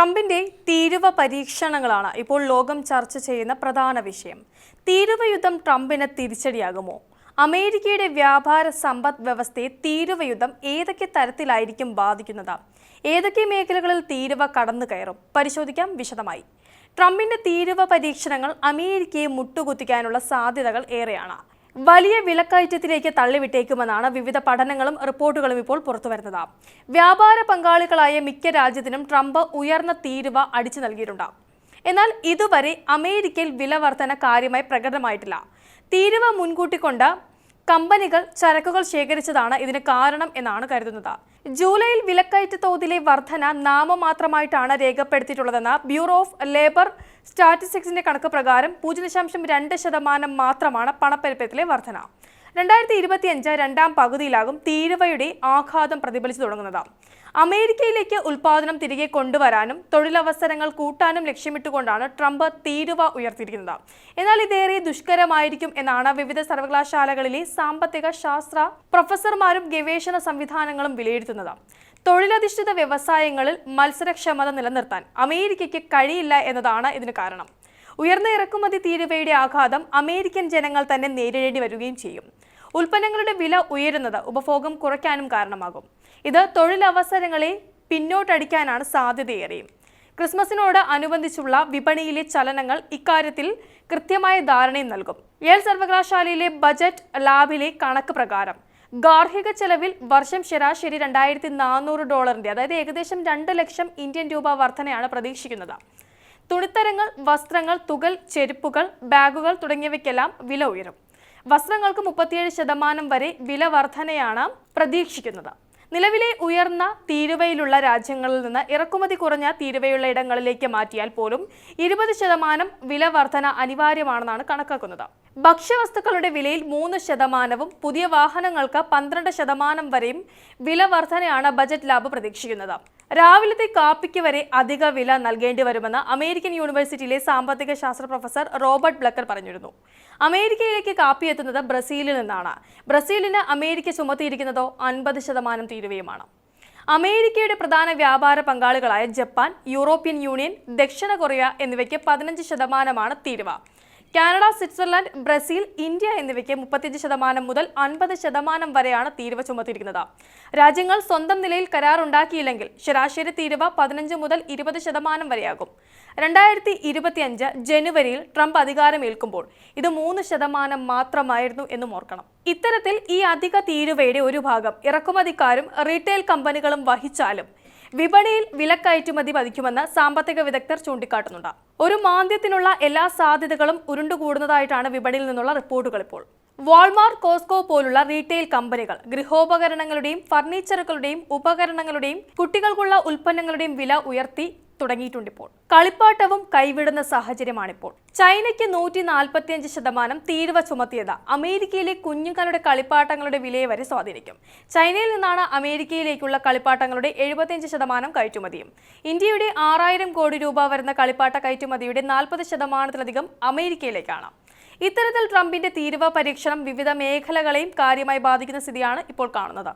ട്രംപിന്റെ തീരുവ പരീക്ഷണങ്ങളാണ് ഇപ്പോൾ ലോകം ചർച്ച ചെയ്യുന്ന പ്രധാന വിഷയം. തീരുവ യുദ്ധം ട്രംപിന് തിരിച്ചടിയാകുമോ? അമേരിക്കയുടെ വ്യാപാര സമ്പദ് വ്യവസ്ഥയെ തീരുവ യുദ്ധം ഏതൊക്കെ തരത്തിലായിരിക്കും ബാധിക്കുന്നത്? ഏതൊക്കെ മേഖലകളിൽ തീരുവ കടന്നു കയറും? പരിശോധിക്കാം വിശദമായി. ട്രംപിന്റെ തീരുവ പരീക്ഷണങ്ങൾ അമേരിക്കയെ മുട്ടുകുത്തിക്കാനുള്ള സാധ്യതകൾ ഏറെയാണ്. വലിയ വിലക്കയറ്റത്തിലേക്ക് തള്ളിവിട്ടേക്കുമെന്നാണ് വിവിധ പഠനങ്ങളും റിപ്പോർട്ടുകളും ഇപ്പോൾ പുറത്തുവരുന്നത്. വ്യാപാര പങ്കാളികളായ മിക്ക രാജ്യത്തിനും ട്രംപ് ഉയർന്ന തീരുവ അടിച്ചു നൽകിയിട്ടുണ്ട്. എന്നാൽ ഇതുവരെ അമേരിക്കയിൽ വില വർധന കാര്യമായി പ്രകടമായിട്ടില്ല തീരുവ മുൻകൂട്ടി കൊണ്ട് കമ്പനികൾ ചരക്കുകൾ ശേഖരിച്ചതാണ് ഇതിന് കാരണം എന്നാണ് കരുതുന്നത്. ജൂലൈയിൽ വിലക്കയറ്റ തോതിലെ വർധന നാമമാത്രമായിട്ടാണ് രേഖപ്പെടുത്തിയിട്ടുള്ളതെന്ന് ബ്യൂറോ ഓഫ് ലേബർ സ്റ്റാറ്റിസ്റ്റിക്സിന്റെ കണക്ക് പ്രകാരം പൂജ്യം ദശാംശം രണ്ട് ശതമാനം മാത്രമാണ് പണപ്പെരുപ്പത്തിലെ വർധന. രണ്ടായിരത്തി ഇരുപത്തിയഞ്ച് രണ്ടാം പകുതിയിലാകും തീരുവയുടെ ആഘാതം പ്രതിഫലിച്ചു തുടങ്ങുന്നത്. അമേരിക്കയിലേക്ക് ഉൽപാദനം തിരികെ കൊണ്ടുവരാനും തൊഴിലവസരങ്ങൾ കൂട്ടാനും ലക്ഷ്യമിട്ടുകൊണ്ടാണ് ട്രംപ് തീരുവ ഉയർത്തിയിരിക്കുന്നത്. എന്നാൽ ഇതേറെ ദുഷ്കരമായിരിക്കും എന്നാണ് വിവിധ സർവകലാശാലകളിലെ സാമ്പത്തിക ശാസ്ത്ര പ്രൊഫസർമാരും ഗവേഷണ സംവിധാനങ്ങളും വിലയിരുത്തുന്നത്. തൊഴിലധിഷ്ഠിത വ്യവസായങ്ങളിൽ മത്സരക്ഷമത നിലനിർത്താൻ അമേരിക്കയ്ക്ക് കഴിയില്ല എന്നതാണ് ഇതിന് കാരണം. ഉയർന്ന ഇറക്കുമതി തീരുവയുടെ ആഘാതം അമേരിക്കൻ ജനങ്ങൾ തന്നെ നേരിടേണ്ടി വരികയും ചെയ്യും. ഉൽപ്പന്നങ്ങളുടെ വില ഉയരുന്നത് ഉപഭോഗം കുറയ്ക്കാനും കാരണമാകും. ഇത് തൊഴിലവസരങ്ങളെ പിന്നോട്ടടിക്കാനാണ് സാധ്യതയേറിയും. ക്രിസ്മസിനോട് അനുബന്ധിച്ചുള്ള വിപണിയിലെ ചലനങ്ങൾ ഇക്കാര്യത്തിൽ കൃത്യമായ ധാരണയും നൽകും. യേൽ സർവകലാശാലയിലെ ബജറ്റ് ലാബിലെ കണക്ക് പ്രകാരം ഗാർഹിക ചെലവിൽ വർഷം ശരാശരി രണ്ടായിരത്തി നാനൂറ് ഡോളറിന്റെ അതായത് ഏകദേശം രണ്ട് ലക്ഷം ഇന്ത്യൻ രൂപ വർധനയാണ് പ്രതീക്ഷിക്കുന്നത്. തുണിത്തരങ്ങൾ വസ്ത്രങ്ങൾ തുകൽ ചെരുപ്പുകൾ ബാഗുകൾ തുടങ്ങിയവയ്ക്കെല്ലാം വില ഉയരും. വസ്ത്രങ്ങൾക്ക് മുപ്പത്തിയേഴ് ശതമാനം വരെ വില വർധനയാണ് പ്രതീക്ഷിക്കുന്നത്. നിലവിലെ ഉയർന്ന തീരുവയിലുള്ള രാജ്യങ്ങളിൽ നിന്ന് ഇറക്കുമതി കുറഞ്ഞ തീരുവയുള്ള ഇടങ്ങളിലേക്ക് മാറ്റിയാൽ പോലും ഇരുപത് ശതമാനം വില വർധന അനിവാര്യമാണെന്നാണ് കണക്കാക്കുന്നത്. ഭക്ഷ്യവസ്തുക്കളുടെ വിലയിൽ മൂന്ന് ശതമാനവും പുതിയ വാഹനങ്ങൾക്ക് പന്ത്രണ്ട് ശതമാനം വരെയും വില വർധനയാണ് ബജറ്റ് ലാബ് പ്രതീക്ഷിക്കുന്നത്. രാവിലത്തെ കാപ്പിക്ക് വരെ അധിക വില നൽകേണ്ടി വരുമെന്ന് അമേരിക്കൻ യൂണിവേഴ്സിറ്റിയിലെ സാമ്പത്തിക ശാസ്ത്ര പ്രൊഫസർ റോബർട്ട് ബ്ലക്കർ പറഞ്ഞിരുന്നു. അമേരിക്കയിലേക്ക് കാപ്പി എത്തുന്നത് ബ്രസീലിൽ നിന്നാണ്. ബ്രസീലിന് അമേരിക്ക ചുമത്തിയിരിക്കുന്നതോ അൻപത് ശതമാനം തീരുവയുമാണ് അമേരിക്കയുടെ പ്രധാന വ്യാപാര പങ്കാളികളായ ജപ്പാൻ യൂറോപ്യൻ യൂണിയൻ ദക്ഷിണ കൊറിയ എന്നിവയ്ക്ക് പതിനഞ്ച് ശതമാനമാണ് തീരുവ. കാനഡ സ്വിറ്റ്സർലൻഡ് ബ്രസീൽ ഇന്ത്യ എന്നിവയ്ക്ക് മുപ്പത്തിയഞ്ച് ശതമാനം മുതൽ അൻപത് ശതമാനം വരെയാണ് തീരുവ ചുമത്തിയിരിക്കുന്നത്. രാജ്യങ്ങൾ സ്വന്തം നിലയിൽ കരാർ ഉണ്ടാക്കിയില്ലെങ്കിൽ ശരാശരി തീരുവ പതിനഞ്ച് മുതൽ ഇരുപത് ശതമാനം വരെയാകും. രണ്ടായിരത്തി ഇരുപത്തിയഞ്ച് ജനുവരിയിൽ ട്രംപ് അധികാരമേൽക്കുമ്പോൾ ഇത് മൂന്ന് ശതമാനം മാത്രമായിരുന്നു എന്നും ഓർക്കണം. ഇത്തരത്തിൽ ഈ അധിക തീരുവയുടെ ഒരു ഭാഗം ഇറക്കുമതിക്കാരും റീറ്റെയിൽ കമ്പനികളും വഹിച്ചാലും വിപണിയിൽ വിലക്കയറ്റുമതി പതിക്കുമെന്ന് സാമ്പത്തിക വിദഗ്ധർ ചൂണ്ടിക്കാട്ടുന്നുണ്ട്. ഒരു മാന്ദ്യത്തിനുള്ള എല്ലാ സാധ്യതകളും ഉരുണ്ടുകൂടുന്നതായിട്ടാണ് വിപണിയിൽ നിന്നുള്ള റിപ്പോർട്ടുകൾ ഇപ്പോൾ. വാൾമാർട്ട് കോസ്കോ പോലുള്ള റീറ്റെയിൽ കമ്പനികൾ ഗൃഹോപകരണങ്ങളുടെയും ഫർണിച്ചറുകളുടെയും ഉപകരണങ്ങളുടെയും കുട്ടികൾക്കുള്ള ഉൽപ്പന്നങ്ങളുടെയും വില ഉയർത്തി തുടങ്ങിയിട്ടുണ്ട് ഇപ്പോൾ. കളിപ്പാട്ടവും കൈവിടുന്ന സാഹചര്യമാണിപ്പോൾ. ചൈനയ്ക്ക് നൂറ്റി നാൽപ്പത്തിയഞ്ച് ശതമാനം തീരുവ ചുമത്തിയത് അമേരിക്കയിലെ കുഞ്ഞുങ്ങളുടെ കളിപ്പാട്ടങ്ങളുടെ വിലയെ വരെ സ്വാധീനിക്കും. ചൈനയിൽ നിന്നാണ് അമേരിക്കയിലേക്കുള്ള കളിപ്പാട്ടങ്ങളുടെ എഴുപത്തിയഞ്ച് ശതമാനം കയറ്റുമതിയും. ഇന്ത്യയുടെ ആറായിരം കോടി രൂപ വരുന്ന കളിപ്പാട്ട കയറ്റുമതിയുടെ നാൽപ്പത് ശതമാനത്തിലധികം അമേരിക്കയിലേക്കാണ്. ഇത്തരത്തിൽ ട്രംപിന്റെ തീരുവ പരീക്ഷണം വിവിധ മേഖലകളെയും കാര്യമായി ബാധിക്കുന്ന സ്ഥിതിയാണ് ഇപ്പോൾ കാണുന്നത്.